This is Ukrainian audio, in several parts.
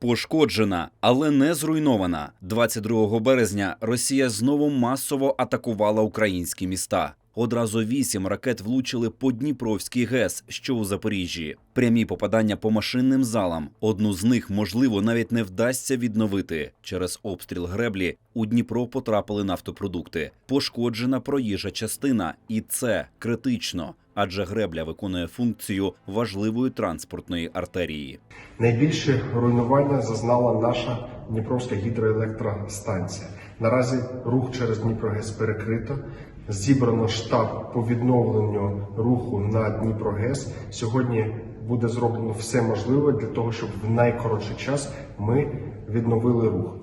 Пошкоджена, але не зруйнована. 22 березня Росія знову масово атакувала українські міста. Одразу вісім ракет влучили по Дніпровській ГЕС, що у Запоріжжі. Прямі попадання по машинним залам. Одну з них, можливо, навіть не вдасться відновити. Через обстріл греблі у Дніпро потрапили нафтопродукти. Пошкоджена проїжджа частина, і це критично, адже гребля виконує функцію важливої транспортної артерії. Найбільше руйнування зазнала наша Дніпровська гідроелектростанція. Наразі рух через Дніпрогес перекрито. Зібрано штаб по відновленню руху на Дніпрогес. Сьогодні буде зроблено все можливе для того, щоб в найкоротший час ми відновили рух.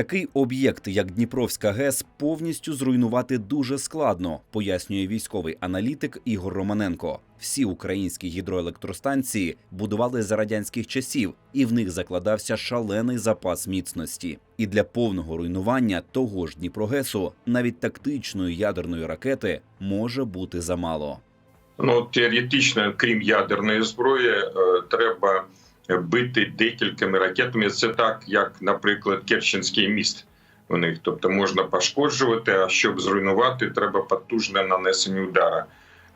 Такий об'єкт, як Дніпровська ГЕС, повністю зруйнувати дуже складно, пояснює військовий аналітик Ігор Романенко. Всі українські гідроелектростанції будували за радянських часів, і в них закладався шалений запас міцності. І для повного руйнування того ж Дніпрогесу навіть тактичної ядерної ракети може бути замало. Ну теоретично, крім ядерної зброї, е, треба бити декількома ракетами. Це так, як, наприклад, Керченський міст. У них, тобто можна пошкоджувати, а щоб зруйнувати, треба потужне нанесення удара.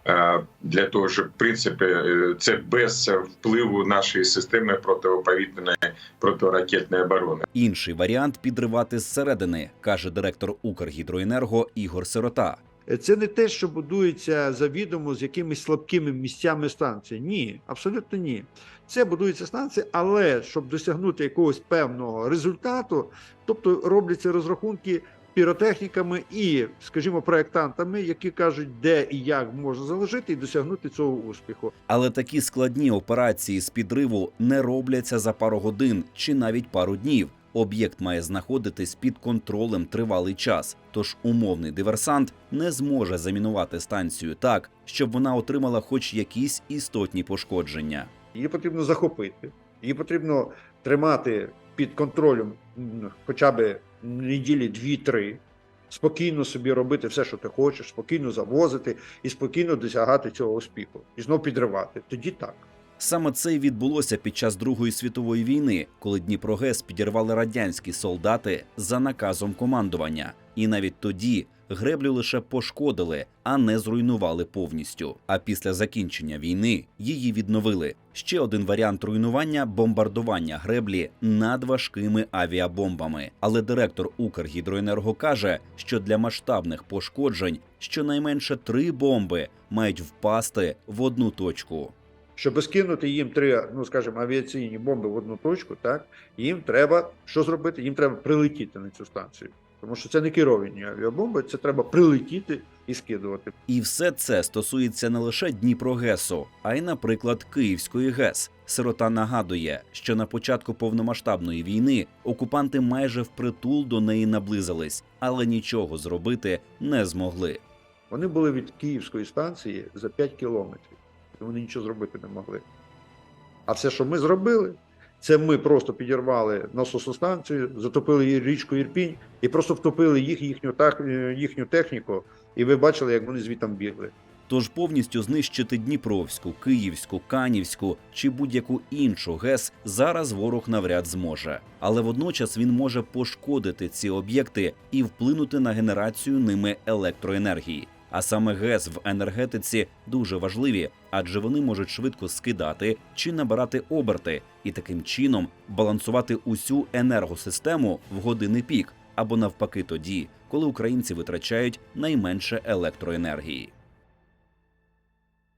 Е, Для того, щоб в принципі е, це без впливу нашої системи протиповітряної протиракетної оборони. Інший варіант підривати зсередини, каже директор Укргідроенерго Ігор Сирота. Це не те, що будується завідомо з якимись слабкими місцями станції. Ні, абсолютно ні. Це будується станція, але щоб досягнути якогось певного результату, тобто робляться розрахунки піротехніками і, скажімо, проєктантами, які кажуть, де і як можна заложити і досягнути цього успіху. Але такі складні операції з підриву не робляться за пару годин чи навіть пару днів. Об'єкт має знаходитись під контролем тривалий час, тож умовний диверсант не зможе замінувати станцію так, щоб вона отримала хоч якісь істотні пошкодження. Її потрібно захопити, її потрібно тримати під контролем хоча б неділі дві-три, спокійно собі робити все, що ти хочеш, спокійно завозити і спокійно досягати цього успіху. І знов підривати. Тоді так. Саме це й відбулося під час Другої світової війни, коли Дніпрогес підірвали радянські солдати за наказом командування. І навіть тоді греблю лише пошкодили, а не зруйнували повністю. А після закінчення війни її відновили. Ще один варіант руйнування бомбардування греблі надважкими авіабомбами. Але директор Укргідроенерго каже, що для масштабних пошкоджень щонайменше три бомби мають впасти в одну точку. Щоб скинути їм три, ну скажімо, авіаційні бомби в одну точку, так їм треба що зробити? Їм треба прилетіти на цю станцію. Тому що це не керовані авіабомби, це треба прилетіти і скидувати. І все це стосується не лише Дніпрогесу, а й, наприклад, Київської ГЕС. Сирота нагадує, що на початку повномасштабної війни окупанти майже впритул до неї наблизились, але нічого зробити не змогли. Вони були від Київської станції за 5 кілометрів. Вони нічого зробити не могли. А все, що ми зробили, це ми просто підірвали насосну станцію, затопили річку Ірпінь і просто втопили їх, їхню, е, їхню техніку. І ви бачили, як вони звітам бігли. Тож повністю знищити Дніпровську, Київську, Канівську чи будь-яку іншу ГЕС зараз ворог навряд зможе. Але водночас він може пошкодити ці об'єкти і вплинути на генерацію ними електроенергії. А саме ГЕС в енергетиці дуже важливі, адже вони можуть швидко скидати чи набирати оберти і таким чином балансувати усю енергосистему в години пік або навпаки тоді, коли українці витрачають найменше електроенергії.